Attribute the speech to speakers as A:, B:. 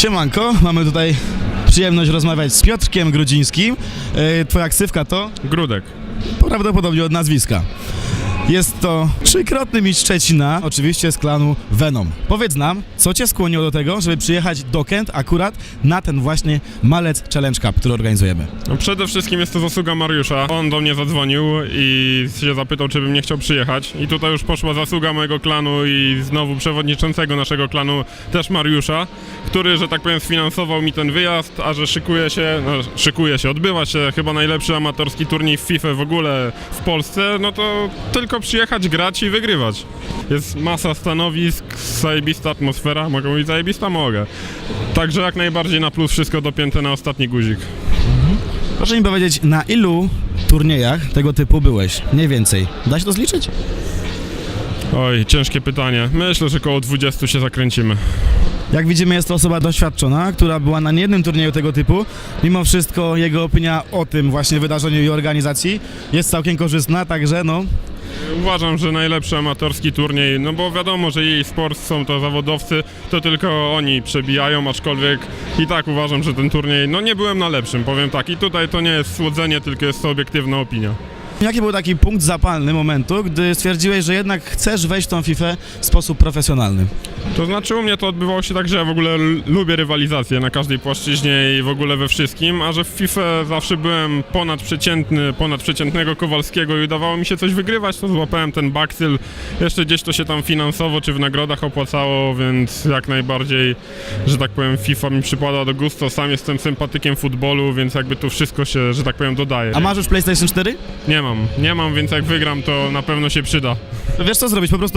A: Siemanko, mamy tutaj przyjemność rozmawiać z Piotrkiem Grudzińskim. E, Twoja ksywka to
B: Grudek.
A: prawdopodobnie od nazwiska. Jest to trzykrotny mistrz Szczecina, oczywiście z klanu Venom. Powiedz nam, co Cię skłoniło do tego, żeby przyjechać do Kent akurat na ten właśnie Malec Challenge Cup, który organizujemy?
B: No przede wszystkim jest to zasługa Mariusza. On do mnie zadzwonił i się zapytał, czy bym nie chciał przyjechać. I tutaj już poszła zasługa mojego klanu i znowu przewodniczącego naszego klanu, też Mariusza, który, że tak powiem, sfinansował mi ten wyjazd, a że szykuje się, no, szykuje się, odbywa się chyba najlepszy amatorski turniej w FIFA w ogóle w Polsce, no to tylko przyjechać, grać i wygrywać. Jest masa stanowisk, zajebista atmosfera, mogę mówić zajebista? Mogę. Także jak najbardziej na plus wszystko dopięte na ostatni guzik.
A: Proszę mi powiedzieć, na ilu turniejach tego typu byłeś? Mniej więcej. Da się to zliczyć?
B: Oj, ciężkie pytanie. Myślę, że około 20 się zakręcimy.
A: Jak widzimy, jest to osoba doświadczona, która była na niejednym turnieju tego typu. Mimo wszystko jego opinia o tym właśnie wydarzeniu i organizacji jest całkiem korzystna, także no,
B: Uważam, że najlepszy amatorski turniej, no bo wiadomo, że jej sport są to zawodowcy, to tylko oni przebijają, aczkolwiek i tak uważam, że ten turniej, no nie byłem na lepszym, powiem tak. I tutaj to nie jest słodzenie, tylko jest to obiektywna opinia.
A: Jaki był taki punkt zapalny momentu, gdy stwierdziłeś, że jednak chcesz wejść w tą FIFA w sposób profesjonalny?
B: To znaczy u mnie to odbywało się tak, że ja w ogóle lubię rywalizację na każdej płaszczyźnie i w ogóle we wszystkim, a że w FIFA zawsze byłem ponadprzeciętny, ponadprzeciętnego Kowalskiego i udawało mi się coś wygrywać, to złapałem ten bakcyl. Jeszcze gdzieś to się tam finansowo czy w nagrodach opłacało, więc jak najbardziej, że tak powiem, FIFA mi przypada do gustu. Sam jestem sympatykiem futbolu, więc jakby tu wszystko się, że tak powiem, dodaje.
A: A masz już PlayStation 4?
B: Nie mam, nie mam, więc jak wygram, to na pewno się przyda.
A: Wiesz co zrobić, po prostu